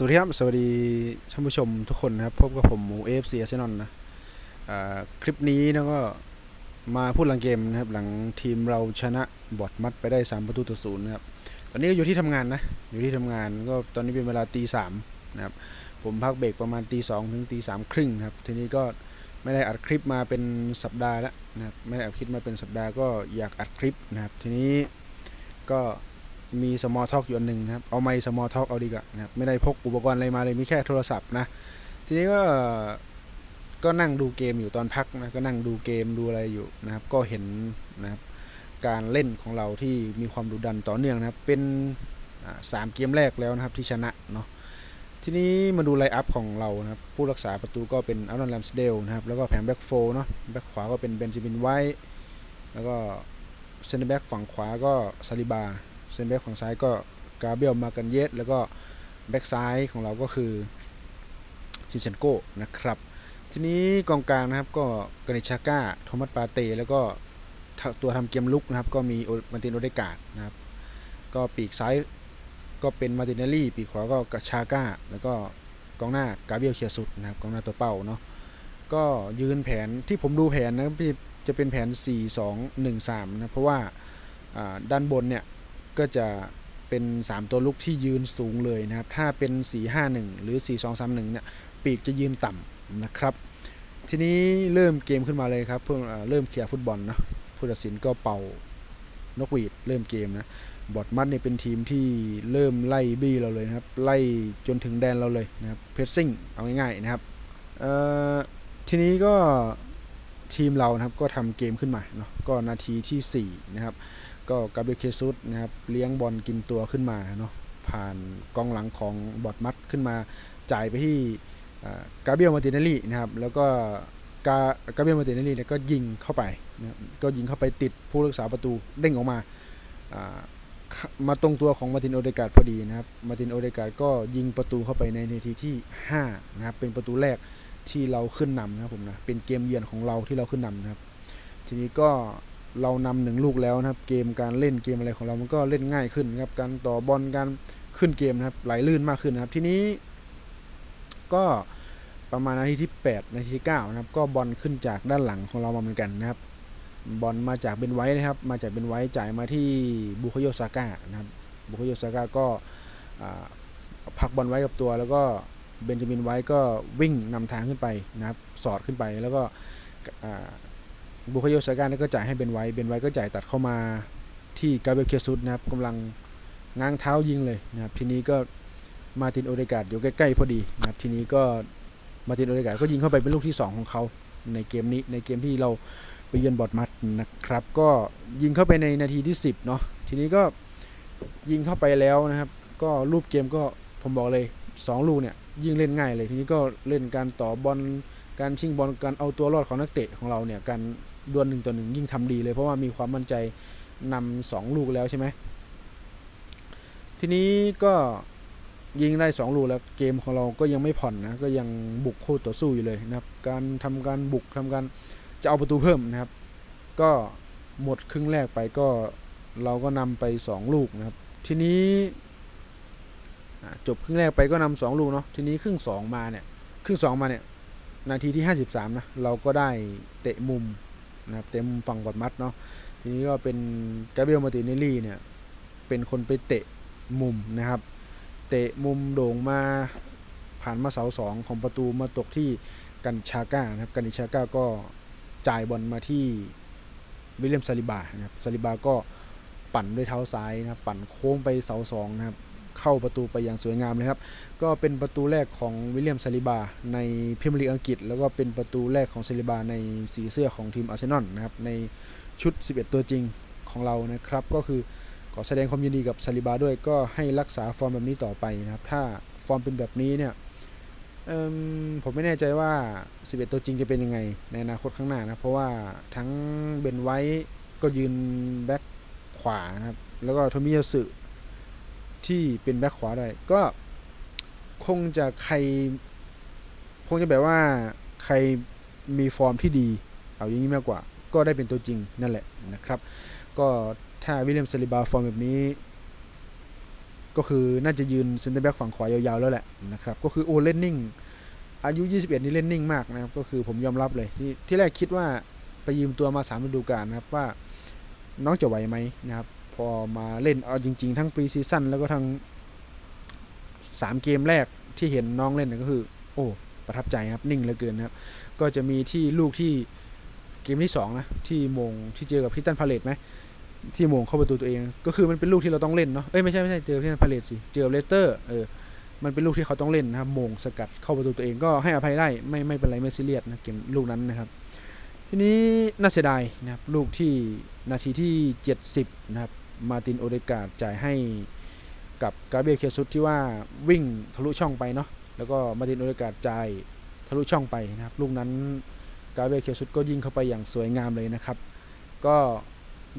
สวัสดีครับสวัสดีท่านผู้ชมทุกคนนะครับพบกับผมหมูเอฟซีอาร์เซนอลนะคลิปนี้นะก็มาพูดหลังเกมนะครับหลังทีมเราชนะบอดมัดไปได้ 3 ประตูต่อศูนย์นะครับตอนนี้ก็อยู่ที่ทำงานนะอยู่ที่ทำงานก็ตอนนี้เป็นเวลาตีสามนะครับผมพักเบรกประมาณตีสองถึงตีสามครึ่งนะครับทีนี้ก็ไม่ได้อัดคลิปมาเป็นสัปดาห์แล้วนะครับไม่ได้อัดคลิปมาเป็นสัปดาห์ก็อยากอัดคลิปนะครับทีนี้ก็ มีสมอลท็อกอยู่อันหนึ่งนะครับ เอาไมค์สมอลท็อกเอาดีกว่านะครับไม่ได้พกอุปกรณ์อะไรมาเลยมีแค่โทรศัพท์นะ ทีนี้ก็ก็นั่งดูเกมอยู่ตอนพักนะก็นั่งดูเกมดูอะไรอยู่นะครับ ก็เห็นนะครับการเล่นของเราที่มีความดุดันต่อเนื่องนะครับ เป็นสามเกมแรกแล้วนะครับที่ชนะเนาะทีนี้มาดูไลอัพของเรานะครับ ผู้รักษาประตูก็เป็นอารอนแลมสเดลนะครับ แล้วก็แผงแบ็กโฟเนาะแบ็กขวาก็เป็นเบนจามินไวท์แล้วก็เซนเตอร์แบ็กฝั่งขวาก็ซาลิบา เซนเตอร์แบ็กฝั่งซ้ายก็กาเบียลมากันเยสแล้วก็แบ็กซ้ายของเราก็คือซินเซนโกนะครับ ทีนี้กองกลางนะครับก็กานิชาก้าโทมัสปาเต้แล้วก็ตัวทำเกมลุกนะครับ ก็มีมาร์ตินโอเดกาดนะครับ ก็ปีกซ้ายก็เป็นมาร์ตินเนลลี่ ปีกขวาก็กาชาก้า แล้วก็กองหน้ากาเบียลเคียสุดนะครับกองหน้าตัวเป้าเนาะก็ยืนแผนที่ผมดูแผนนะครับพี่จะเป็นแผน 4 2 1 3นะเพราะว่าอ่าด้านบนเนี่ย ก็จะเป็น 3 ตัวลุกที่ยืนสูงเลยนะครับ ถ้าเป็น 4 5 1 หรือ 4 2 3 1เนี่ยปีกจะยืนต่ำนะครับ ทีนี้เริ่มเกมขึ้นมาเลยครับ เพิ่งเริ่มเคลียร์ฟุตบอลเนาะผู้ตัดสินก็เป่านกหวีดเริ่มเกมนะบอดมัดเนี่ยเป็นทีมที่เริ่มไล่บี้เราเลยนะครับ ไล่จนถึงแดนเราเลยนะครับเพรสซิ่งเอาง่ายๆนะครับทีนี้ก็ทีมเรานะครับก็ทำเกมขึ้นมาเนาะก็นาทีที่ 4 นะครับ ก็กาเบรียลเคซุสนะครับเลี้ยงบอลกินตัวขึ้นมาเนาะผ่านกองหลังของบอดมัดขึ้นมาจ่ายไปที่กาเบรียลมาตินเนลลี่นะครับแล้วก็กากาเบรียลมาตินเนลลี่เนี่ยก็ยิงเข้าไปนะก็ยิงเข้าไปติดผู้รักษาประตูเด้งออกมามาตรงตัวของมาตินโอเดกาดพอดีนะครับมาตินโอเดกาดก็ยิงประตูเข้าไปในนาทีที่5นะครับเป็นประตูแรกที่เราขึ้นนำนะครับผมนะเป็นเกมเยือนของเราที่เราขึ้นนำนะครับ ทีนี้ก็ เรานำหนึ่งลูกแล้วนะครับ เกมการเล่นเกมอะไรของเรามันก็เล่นง่ายขึ้นครับ การต่อบอลการขึ้นเกมนะครับ ไหลลื่นมากขึ้นนะครับ ทีนี้ก็ประมาณนาทีที่ 8 นาทีที่9นะครับ ก็บอลขึ้นจากด้านหลังของเรามาเหมือนกันนะครับ บอลมาจากเบนไว้นะครับ มาจากเบนไว้จ่ายมาที่บุคโยซาก้านะครับ บุคโยซาก้าก็อ่าผลักบอลไว้กับตัวแล้วก็เบนจามินไว้ก็วิ่งนำทางขึ้นไปนะครับ สอดขึ้นไปแล้วก็า บุคโยซาก้านี่ก็จ่ายให้เบนไว้ เบนไว้ก็จ่ายตัดเข้ามาที่กาเบลเคซุสนะครับกำลังง้างเท้ายิงเลยนะครับ ทีนี้ก็มาตินโอเดกาดอยู่ใกล้ๆพอดีนะครับ ทีนี้ก็มาตินโอเดกาดก็ยิงเข้าไปเป็นลูกที่สองของเขาในเกมนี้ในเกมที่เราไปเยือนบอร์ดมัดนะครับ ก็ยิงเข้าไปในนาทีที่ 10เนาะ ทีนี้ก็ยิงเข้าไปแล้วนะครับ ก็รูปเกมก็ผมบอกเลย 2 ลูกเนี่ยยิ่งเล่นง่ายเลย ทีนี้ก็เล่นการต่อบอล การชิงบอล การเอาตัวรอดของนักเตะของเราเนี่ย การ ดวลหนึ่งต่อหนึ่งยิ่งทำดีเลย เพราะว่ามีความมั่นใจนำสองลูกแล้วใช่ไหมทีนี้ก็ยิงได้สองลูกแล้วเกมของเราก็ยังไม่ผ่อนนะก็ยังบุกคู่ต่อสู้อยู่เลยนะครับ การทำการบุกทำการจะเอาประตูเพิ่มนะครับ ก็หมดครึ่งแรกไปก็เราก็นำไป 2 ลูกนะครับ ทีนี้จบครึ่งแรกไปก็นำสองลูกเนาะทีนี้ครึ่งสองมาเนี่ยครึ่งสองมาเนี่ยนาทีที่ 53นะเราก็ได้เตะมุม นะครับเตะมุมฝั่งบอดมัดเนาะทีนี้ก็เป็นกาเบรียลมาตินเนลลี่เนี่ยเป็นคนไปเตะมุมนะครับ เตะมุมโด่งมาผ่านมาเสาสองของประตูมาตกที่กันชาก้านะครับกันชาก้าก็จ่ายบอลมาที่วิลเลียมซาลิบานะครับซาลิบาก็ปั่นด้วยเท้าซ้ายนะครับปั่นโค้งไปเสาสองนะครับ เข้าประตูไปอย่างสวยงามเลยครับ ก็เป็นประตูแรกของวิลเลียมซาลิบา ในพรีเมียร์ลีกอังกฤษ แล้วก็เป็นประตูแรกของซาลิบาในสีเสื้อของทีมอาร์เซนอลนะครับในชุด 11 ตัวจริงของเรานะครับ ก็คือขอแสดงความยินดีกับซาลิบาด้วยก็ให้รักษาฟอร์มแบบนี้ต่อไปนะครับ ถ้าฟอร์มเป็นแบบนี้เนี่ยมผมไม่แน่ใจว่า 11 ตัวจริงจะเป็นยังไง ในอนาคตข้างหน้านะ เพราะว่าทั้งเบนไว้ก็ยืนแบ็คขวานะครับ แล้วก็โทมิยาสึ ที่เป็นแบ็คขวาได้ก็คงจะใคร คงจะแบบว่าใครมีฟอร์มที่ดี เอาอย่างนี้มากกว่า ก็ได้เป็นตัวจริงนั่นแหละนะครับ ก็ถ้าวิลเลียมซาลิบาฟอร์มแบบนี้ ก็คือน่าจะยืนเซนเตอร์แบ็กฝั่งขวายาวๆแล้วแหละนะครับ ก็คือโอเล่นนิ่ง อายุ 21 นี่เล่นนิ่งมากนะครับ ก็คือผมยอมรับเลยที่ที่แรกคิดว่าไปยืมตัวมา3ฤดูกาลนะครับว่าน้องจะไหวไหมนะครับ พอมาเล่นเอาจริง ๆ ทั้งปีซีซั่นแล้วก็ทั้ง3เกมแรกที่เห็นน้องเล่นนะก็คือ โอ้ ประทับใจครับนิ่งเหลือเกินนะครับ ก็จะมีที่ลูกที่เกมที่2นะที่มงที่เจอกับพิตันพาเลตไหมที่มงเข้าประตูตัวเอง ก็คือมันเป็นลูกที่เราต้องเล่นเนาะเอ้ยไม่ใช่ไม่ใช่เจอพิตันพาเลตสิเจอเลสเตอร์เออมันเป็นลูกที่เขาต้องเล่นนะครับมงสกัดเข้าประตูตัวเองก็ให้อภัยได้ไม่ไม่เป็นไรไม่ซีเรียสนะเกมลูกนั้นนะครับทีนี้น่าเสียดายนะครับลูกที่นาทีที่ 70 นะครับ มาตินโอเดกาดจ่ายให้กับกาเบรียลเคซุสที่ว่าวิ่งทะลุช่องไปเนาะแล้วก็มาตินโอเดกาดจ่ายทะลุช่องไปนะครับลูกนั้นกาเบรียลเคซุสก็ยิงเข้าไปอย่างสวยงามเลยนะครับ ก็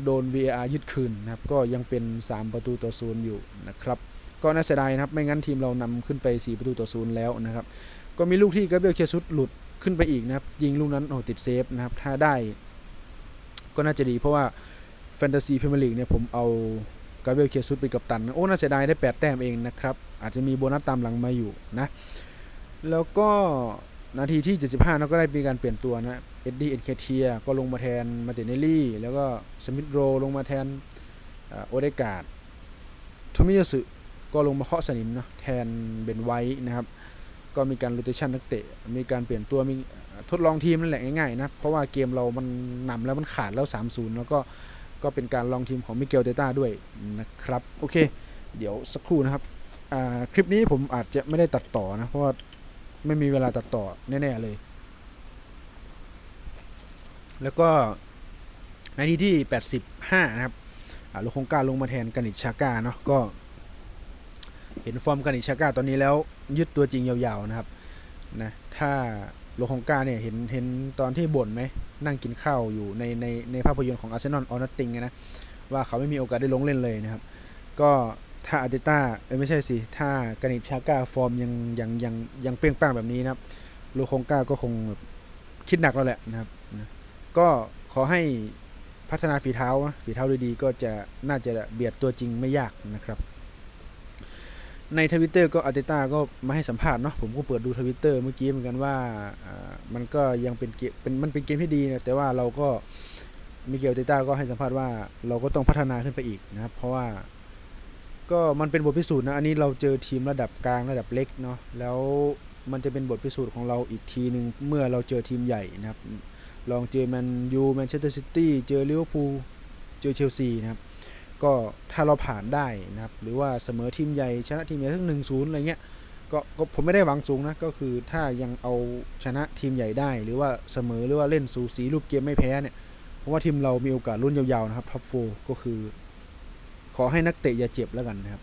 โดน VAR ยึดคืนนะครับ ก็ยังเป็น 3 ประตูต่อศูนย์อยู่นะครับ ก็น่าเสียดายนะครับ ไม่งั้นทีมเรานำขึ้นไป 4 ประตูต่อศูนย์แล้วนะครับ ก็มีลูกที่กาเบรียลเคซุสหลุดขึ้นไปอีกนะครับ ยิงลูกนั้นโอ้ติดเซฟนะครับ ถ้าได้ ก็น่าจะดีเพราะว่า แฟนตาซีพรีเมียร์ลีกเนี่ยผมเอากาเบรียลเคซุสไปนกับตัน โอ้ น่าเสียดายได้ 8 แต้มเองนะครับ อาจจะมีโบนัสตามหลังมาอยู่นะ แล้วก็นาทีที่ 75เราก็ได้มีการเปลี่ยนตัวนะ เอ็ดดี้เอ็นเคเทียก็ลงมาแทนมาติเนลลี่ แล้วก็สมิธโรลงมาแทนโอเดกาดโทมิยสึก็ลงมาเคาะสนิมเนาะแทนเบนไวท์นะครับ ก็มีการโรเตชันนักเตะ มีการเปลี่ยนตัว มีทดลองทีมนั่นแหละง่ายๆนะ เพราะว่าเกมเรามันนำแล้วมันขาดแล้ว 3-0 แล้วก็ ก็เป็นการลองทีมของมิเกลเตต้าด้วยนะครับ โอเค เดี๋ยวสักครู่นะครับคลิปนี้ผมอาจจะไม่ได้ตัดต่อนะ เพราะว่าไม่มีเวลาตัดต่อแน่ๆเลย แล้วก็ในที่ที่ 85 นะครับลูกคงกาลงมาแทนกานิชชาก้าเนาะก็ เห็นฟอร์มกานิชาก้าตอนนี้แล้วยึดตัวจริงยาวๆนะครับนะถ้า โลคงกาเนี่ยเห็นเห็นตอนที่บ่นไหมนั่งกินข้าวอยู่ในในในภาพยนตร์ของอาร์เซนอลออนัตติงนะว่าเขาไม่มีโอกาสได้ลงเล่นเลยนะครับ ก็ถ้าอาร์เตต้าเอ้ยไม่ใช่สิ ถ้ากานิชชาก้าฟอร์มยังยังยังยังเปรี้ยงป้างแบบนี้นะครับโลคงกาก็คงแบบคิดหนักแล้วแหละนะครับนะก็ขอให้พัฒนาฝีเท้า ฝีเท้าดีๆก็จะน่าจะเบียดตัวจริงไม่ยากนะครับ ในทวิตเตอร์ก็อาร์เตต้าก็มาให้สัมภาษณ์เนาะผมก็เปิดดูทวิตเตอร์เมื่อกี้เหมือนกันว่ามันก็ยังเป็นเกมเป็นมันเป็นเกมที่ดีนะแต่ว่าเราก็มิเกลเตต้าก็ให้สัมภาษณ์ว่าเราก็ต้องพัฒนาขึ้นไปอีกนะครับ เพราะว่าก็มันเป็นบทพิสูจน์นะอันนี้เราเจอทีมระดับกลางระดับเล็กเนาะแล้วมันจะเป็นบทพิสูจน์ของเราอีกทีหนึ่งเมื่อเราเจอทีมใหญ่นะครับ ลองเจอแมนยูแมนเชสเตอร์ซิตี้เจอลิเวอร์พูลเจอเชลซีนะครับ ก็ถ้าเราผ่านได้นะครับ หรือว่าเสมอทีมใหญ่ชนะทีมใหญ่ทั้งหนึ่งศูนย์อะไรเงี้ยก็ผมไม่ได้หวังสูงนะ ก็คือถ้ายังเอาชนะทีมใหญ่ได้ หรือว่าเสมอหรือว่าเล่นสูสีรูปเกมไม่แพ้เนี่ยเพราะว่าทีมเรามีโอกาสรุ่นยาวๆนะครับท็อปโฟก็คือ ขอให้นักเตะอย่าเจ็บแล้วกันนะครับ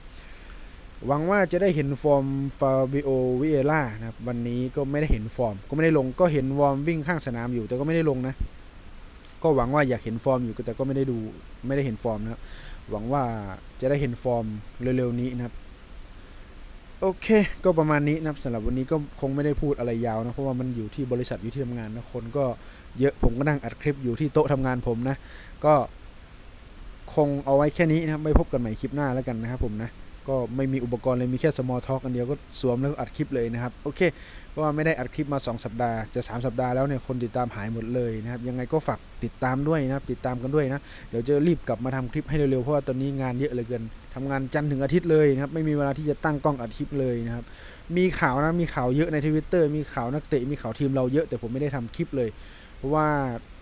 หวังว่าจะได้เห็นฟอร์มฟาบิโอวิเอล่านะครับวันนี้ก็ไม่ได้เห็นฟอร์ม ก็ไม่ได้ลงก็เห็นวอร์มวิ่งข้างสนามอยู่แต่ก็ไม่ได้ลงนะ ก็หวังว่าอยากเห็นฟอร์มอยู่แต่ก็ไม่ได้ดูไม่ได้เห็นฟอร์มนะครับ หวังว่าจะได้เห็นฟอร์มเร็วๆนี้นะครับ โอเค ก็ประมาณนี้นะครับสำหรับวันนี้ก็คงไม่ได้พูดอะไรยาวนะ เพราะว่ามันอยู่ที่บริษัทอยู่ที่ทำงานนะ คนก็เยอะผมก็นั่งอัดคลิปอยู่ที่โต๊ะทำงานผมนะ ก็คงเอาไว้แค่นี้นะครับ ไม่พบกันใหม่คลิปหน้าแล้วกันนะครับผมนะ ก็ไม่มีอุปกรณ์เลยมีแค่ small talk อันเดียวก็สวมแล้วก็อัดคลิปเลยนะครับ โอเค เพราะว่าไม่ได้อัดคลิปมา 2 สัปดาห์จะ 3 สัปดาห์แล้วเนี่ยคนติดตามหายหมดเลยนะครับ ยังไงก็ฝากติดตามด้วยนะครับ ติดตามกันด้วยนะ เดี๋ยวจะรีบกลับมาทำคลิปให้เร็วๆ เพราะว่าตอนนี้งานเยอะเหลือเกินทำงานจันทร์ถึงอาทิตย์เลยนะครับ ไม่มีเวลาที่จะตั้งกล้องอัดคลิปเลยนะครับ มีข่าวนะ มีข่าวเยอะในทวิตเตอร์มีข่าวนักเตะ มีข่าวทีมเราเยอะ แต่ผมไม่ได้ทำคลิปเลย เพราะว่า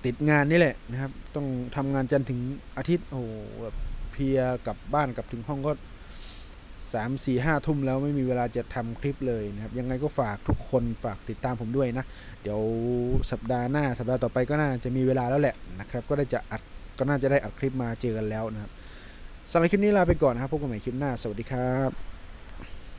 ติดงานนี่แหละนะครับ ต้องทำงานจันทร์ถึงอาทิตย์ โอ้โหแบบเพียกลับบ้านกลับถึงห้องก็ สามสี่ห้าทุ่มแล้วไม่มีเวลาจะทำคลิปเลยนะครับ ยังไงก็ฝากทุกคนฝากติดตามผมด้วยนะ เดี๋ยวสัปดาห์หน้า สัปดาห์ต่อไปก็น่าจะมีเวลาแล้วแหละนะครับ ก็ได้จะอัดก็น่าจะได้อัดคลิปมาเจอกันแล้วนะครับสำหรับคลิปนี้ลาไปก่อนนะครับพบกันใหม่คลิปหน้า สวัสดีครับ